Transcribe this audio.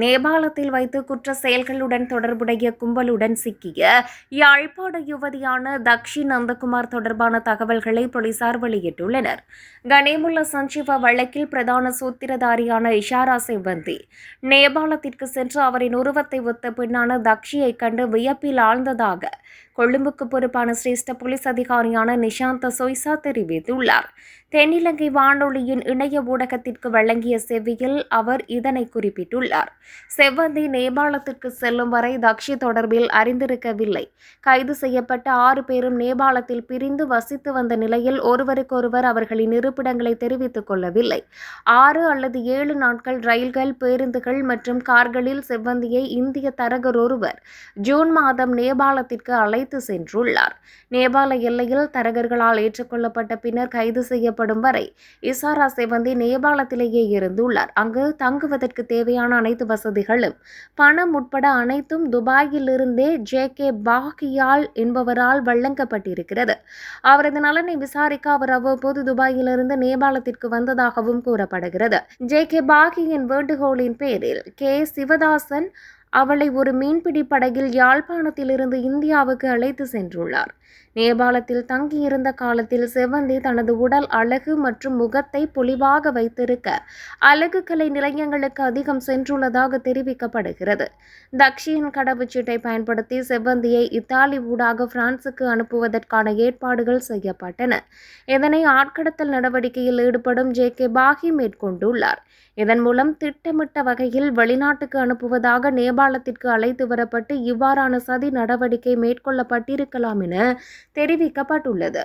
நேபாளத்தில் வைத்து குற்ற செயல்களுடன் தொடர்புடைய கும்பலுடன் சிக்கிய யாழ்ப்பாண யுவதியான தக்ஷி நந்தகுமார் தொடர்பான தகவல்களை போலீசார் வெளியிட்டுள்ளனர். கனேமுல்ல சஞ்சீவ வழக்கில் பிரதான சூத்திரதாரியான இஷாரா செவ்வந்தி நேபாளத்திற்கு சென்று அவரின் உருவத்தை ஒத்த பெண்ணான தக்ஷியை கண்டு வியப்பில் ஆழ்ந்ததாக கொழும்புக்கு பொறுப்பான சிரேஷ்ட போலீஸ் அதிகாரியான நிஷாந்த சொய்சா தெரிவித்துள்ளார். தென்னிலங்கை வானொலியின் இணைய ஊடகத்திற்கு வழங்கிய செவ்வியில் அவர் இதனை குறிப்பிட்டுள்ளார். செவ்வந்தி நேபாளத்திற்கு செல்லும் வரை தக்ஷி தொடர்பில் அறிந்திருக்கவில்லை. கைது செய்யப்பட்ட ஆறு பேரும் நேபாளத்தில் பிரிந்து வசித்து வந்த நிலையில் ஒருவருக்கொருவர் அவர்களின் இருப்பிடங்களை தெரிவித்துக் கொள்ளவில்லை. ஆறு அல்லது ஏழு நாட்கள் ரயில்கள் பேருந்துகள் மற்றும் கார்களில் செவ்வந்தியை இந்திய தரகர் ஒருவர் ஜூன் மாதம் நேபாளத்திற்கு அழைத்து சென்றுள்ளார். நேபாள எல்லையில் தரகர்களால் ஏற்றுக்கொள்ளப்பட்ட பின்னர் கைது செய்யப்படும் வரை இசாரா செவந்தி நேபாளத்திலேயே இருந்துள்ளார். அங்கு தங்குவதற்கு தேவையான அனைத்து வசதிகளும் பணம் உட்பட அனைத்தும் துபாயிலிருந்தே ஜே கே பாகியால் என்பவரால் வழங்கப்பட்டிருக்கிறது. அவரது நலனை விசாரிக்க அவர் அவ்வப்போது துபாயிலிருந்து நேபாளத்திற்கு வந்ததாகவும் கூறப்படுகிறது. ஜே கே பாகியின் வேண்டுகோளின் பேரில் கே சிவதாசன் அவளை ஒரு மீன்பிடி படகில் யாழ்ப்பாணத்திலிருந்து இந்தியாவுக்கு அழைத்து சென்றுள்ளார். நேபாளத்தில் தங்கியிருந்த காலத்தில் செவ்வந்தி தனது உடல் அழகு மற்றும் முகத்தை பொலிவாக வைத்திருக்க அழகு கலை நிலையங்களுக்கு அதிகம் சென்றுள்ளதாக தெரிவிக்கப்படுகிறது. தக்ஷியின் கடவுச்சீட்டை பயன்படுத்தி செவ்வந்தியை இத்தாலி ஊடாக பிரான்சுக்கு அனுப்புவதற்கான ஏற்பாடுகள் செய்யப்பட்டன. இதனை ஆட்கடத்தல் நடவடிக்கையில் ஈடுபடும் ஜே கே பாகி மேற்கொண்டுள்ளார். இதன் மூலம் திட்டமிட்ட வகையில் வெளிநாட்டுக்கு அனுப்புவதாக நேபாளத்திற்கு அழைத்து வரப்பட்டு இவ்வாறான சதி நடவடிக்கை மேற்கொள்ளப்பட்டிருக்கலாம் என தெரிவிக்கப்பட்டுள்ளது.